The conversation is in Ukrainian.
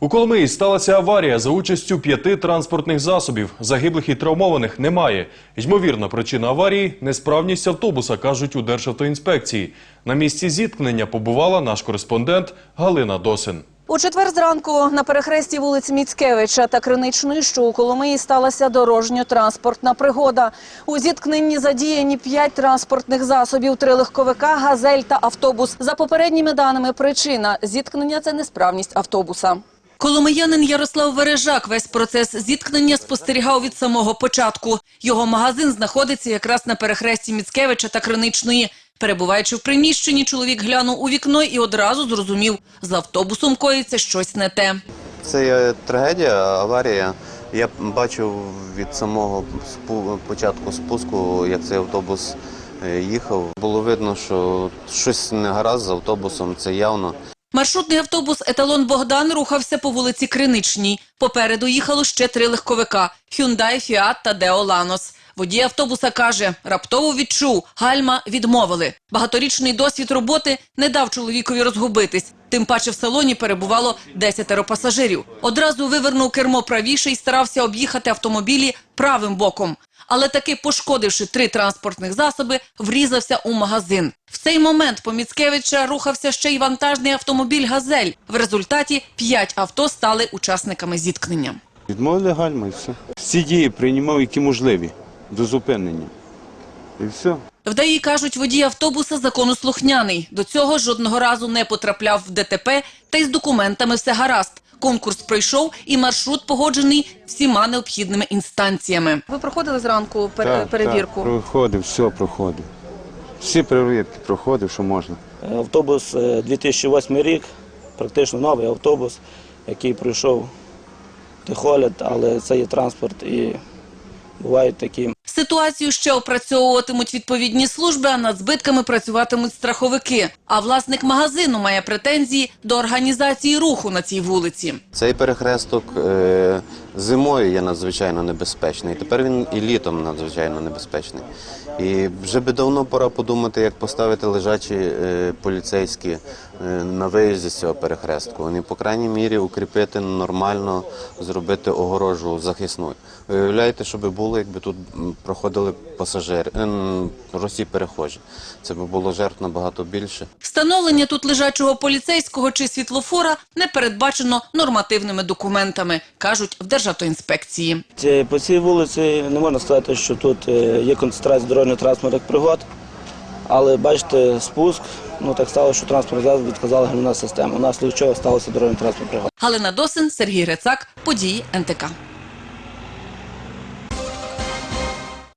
У Коломиї сталася аварія за участю п'яти транспортних засобів. Загиблих і травмованих немає. Ймовірна причина аварії несправність автобуса, кажуть у Державтоінспекції. На місці зіткнення побувала наш кореспондент Галина Досин. У четвер зранку на перехресті вулиць Міцкевича та Криничної, що у Коломиї сталася дорожньо-транспортна пригода. У зіткненні задіяні п'ять транспортних засобів, три легковика, газель та автобус. За попередніми даними, причина зіткнення – це несправність автобуса. Коломиянин Ярослав Вережак весь процес зіткнення спостерігав від самого початку. Його магазин знаходиться якраз на перехресті Міцкевича та Криничної. Перебуваючи в приміщенні, чоловік глянув у вікно і одразу зрозумів – з автобусом коїться щось не те. Це є трагедія, аварія. Я бачив від самого початку спуску, як цей автобус е, їхав. Було видно, що щось не гаразд з автобусом, це явно. Маршрутний автобус «Еталон Богдан» рухався по вулиці Криничній. Попереду їхало ще три легковика – «Хюндай», «Фіат» та «Део Ланос». Водій автобуса каже, раптово відчув, гальма відмовили. Багаторічний досвід роботи не дав чоловікові розгубитись. Тим паче в салоні перебувало десятеро пасажирів. Одразу вивернув кермо правіше і старався об'їхати автомобілі правим боком. Але таки, пошкодивши три транспортних засоби, врізався у магазин. В цей момент по Міцкевича рухався ще й вантажний автомобіль «Газель». В результаті п'ять авто стали учасниками зіткнення. Відмовили гальма і все. Всі дії приймав, які можливі до зупинення. І все. В ДАІ кажуть, водій автобуса законослухняний. До цього жодного разу не потрапляв в ДТП, та й з документами все гаразд. Конкурс пройшов і маршрут погоджений всіма необхідними інстанціями. Ви проходили зранку Так, Так, проходив, все проходив. Всі перевірки проходив, що можна. Автобус е, 2008 рік, практично новий автобус, який пройшов техогляд, але це є транспорт і бувають такі Ситуацію ще опрацьовуватимуть відповідні служби, а над збитками працюватимуть страховики. А власник магазину має претензії до організації руху на цій вулиці. Цей перехресток е, зимою є надзвичайно небезпечний. Тепер він і літом надзвичайно небезпечний. І вже би давно пора подумати, як поставити лежачі е, поліцейські е, на виїзді з цього перехрестку. Вони, по крайній мірі, укріпити нормально, зробити огорожу захисною. Ви Уявляєте, що би було, якби тут проходили пасажири, е, перехожі. Це би було жертв набагато більше. Встановлення тут лежачого поліцейського чи світлофора не передбачено нормативними документами, кажуть в Державтоінспекції. По цій вулиці не можна сказати, що тут е, є концентрація дорожньо-транспортних пригод. Але бачите, спуск, ну так стало, що транспорт зараз відказала гальмівна система. нас чого сталося дорожньо-транспортна пригода. Галина Досин, Сергій Грицак, події НТК.